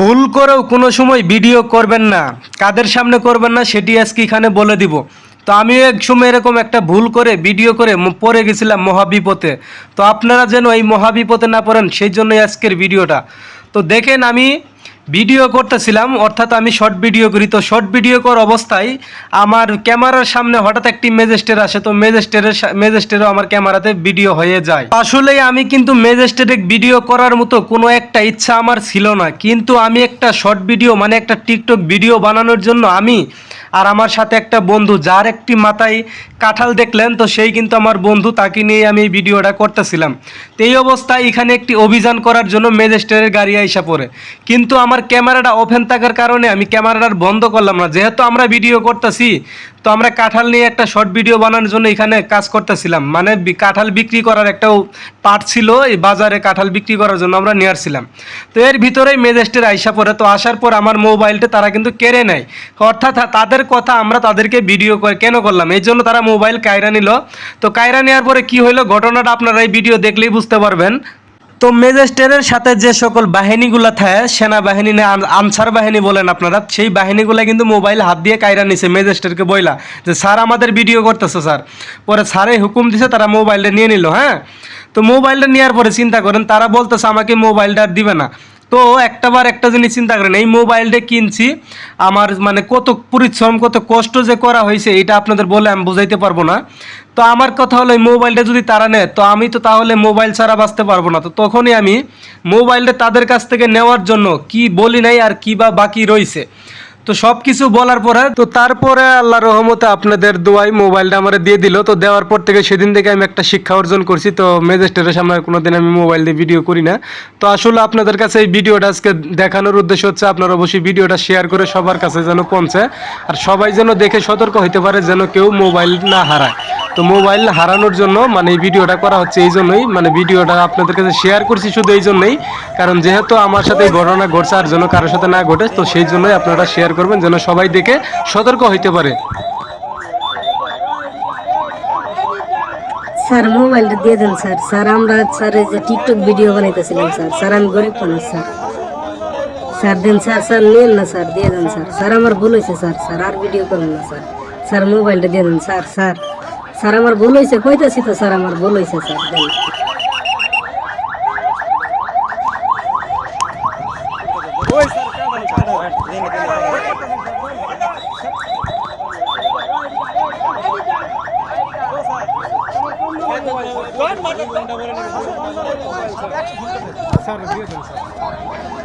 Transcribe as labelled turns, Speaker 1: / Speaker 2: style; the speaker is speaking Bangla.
Speaker 1: ভুল করেও কোনো সময় ভিডিও করবেন না। কাদের সামনে করবেন না সেটি আজকে এখানে বলে দিব। তো আমিও এক সময় এরকম একটা ভুল করে ভিডিও করে পড়ে গেছিলাম মহাবিপদে। তো আপনারা যেন এই মহাবিপতে না পড়েন, সেই জন্যই আজকের ভিডিওটা। তো দেখেন আমি ভিডিও করতেছিলাম, অর্থাৎ আমি শর্ট ভিডিও করি। তো শর্ট ভিডিও কর অবস্থায় আমার ক্যামেরার সামনে হঠাৎ একটি মেজেস্টের আসে, তো মেজেস্টেরের মেজেস্টেরও আমার ক্যামেরাতে ভিডিও হয়ে যায়। আসলে আমি কিন্তু মেজেস্টেরে ভিডিও করার মতো কোনো একটা ইচ্ছা আমার ছিল না। কিন্তু আমি একটা শর্ট ভিডিও মানে একটা টিকটক ভিডিও বানানোর জন্য আমি আর আমার সাথে একটা বন্ধু, যার একটি মাথায় কাঁঠাল দেখলেন, তো সেই কিন্তু আমার বন্ধু, তাকে নিয়ে আমি এই ভিডিওটা করতেছিলাম। তো এই অবস্থায় এখানে একটি অভিযান করার জন্য ম্যাজিস্ট্রেটের গাড়ি আইসা পড়ে। কিন্তু আমার ক্যামেরাটা ওপেন থাকার কারণে আমি ক্যামেরাটা বন্ধ করলাম না। যেহেতু আমরা ভিডিও করতেছি তো আমরা কাঁঠাল নিয়ে একটা শর্ট ভিডিও বানানোর জন্য এখানে কাজ করতেছিলাম। মানে কাঁঠাল বিক্রি করার একটা পার্ট ছিল, এই বাজারে কাঁঠাল বিক্রি করার জন্য আমরা নিয়ে আসছিলাম। তো এর ভিতরেই মেজেস্টের আইসা পড়ে। তো আসার পর আমার মোবাইলটা তারা কিন্তু কেড়ে নেয়। অর্থাৎ তাদের কথা আমরা তাদেরকে ভিডিও কেন করলাম? এই জন্য তারা মোবাইল কায়রা নিল। তো কায়রা নেওয়ার পরে কি হইল? ঘটনাটা আপনারা এই ভিডিও দেখলেই বুঝতে পারবেন। তো মেজেস্টারের সাথে যে সকল বাহিনীগুলো থাকে, সেনাবাহিনী না আন- আনসার বাহিনী বলেন আপনারা, সেই বাহিনীগুলো কিন্তু মোবাইল হাত দিয়ে কায়রা নিছে মেজেস্টারকে বইলা যে, স্যার, আমাদের ভিডিও করতেছে, স্যার। পরে স্যারে হুকুম দিছে, তারা মোবাইলটা নিয়ে নিল হ্যাঁ? তো মোবাইলটা নেওয়ার পরে চিন্তা করেন, তারা বলতেছে, আমাকে মোবাইলটা আর দিবে না। তো একটাবার একটা জিনিস চিন্তা করেন, এই মোবাইলটা কিনছি, আমার মানে কত পরিশ্রম, কত কষ্ট যে করা হয়েছে, এটা আপনাদের বলে আমি বুঝাইতে পারব না। তো আমার কথা হলো, এই মোবাইলটা যদি তারা নেয়, তো আমি তো তাহলে মোবাইল ছাড়া বাঁচতে পারব না। তো তখনই আমি মোবাইলটা তাদের কাছ থেকে নেওয়ার জন্য কি বলি নাই আর কি বা বাকি রয়েছে। তো সব কিছু বলার পরে, তো তারপরে আল্লাহ রহমতে আপনাদের দোয়াই মোবাইলটা আমার দিয়ে দিল। তো দেওয়ার পর থেকে সেদিন থেকে আমি একটা শিক্ষা অর্জন করছি। তো ম্যাজিস্ট্রেটের সামনে কোনো দিন আমি মোবাইল দিয়ে ভিডিও করি না। তো আসলে আপনাদের কাছে এই ভিডিওটা আজকে দেখানোর উদ্দেশ্য হচ্ছে, আপনারা অবশ্যই ভিডিওটা শেয়ার করে সবার কাছে যেন পৌঁছে। আর সবাই যেন দেখে সতর্ক হইতে পারে, যেন কেউ মোবাইল না হারায়। তো মোবাইল হারানোর জন্য মানে ভিডিওটা করা হচ্ছে এই জন্যই। মানে ভিডিওটা আপনাদের কাছে শেয়ার করছি শুধু এই জন্যই। কারণ যেহেতু আমার সাথে ঘটনা ঘটছে আর যেন কারোর সাথে না ঘটে, তো সেই জন্যই আপনারা শেয়ার করবেন যেন সবাই দেখে সতর্ক হইতে পারে।
Speaker 2: স্যার, মোবাইলটা দিয়ে দেন, স্যার। স্যার, আমরা, স্যার, এই যে টিকটক ভিডিও বানাইতেছিলাম, স্যার। স্যার, আমি গরিব মানুষ, স্যার। স্যার, দেন, স্যার স্যার নিয়েন না, স্যার। দিয়ে দেন, স্যার। স্যার, আমার ভুল হয়েছে স্যার। স্যার, আর ভিডিও করুন না, স্যার। স্যার, মোবাইলটা দিয়ে দেন, স্যার স্যার। স্যার আমার ভুল হয়েছে, কইতেছি তো স্যার আমার ভুল হয়েছে, স্যার।
Speaker 1: স্যার, দিয়ে দেন, স্যার।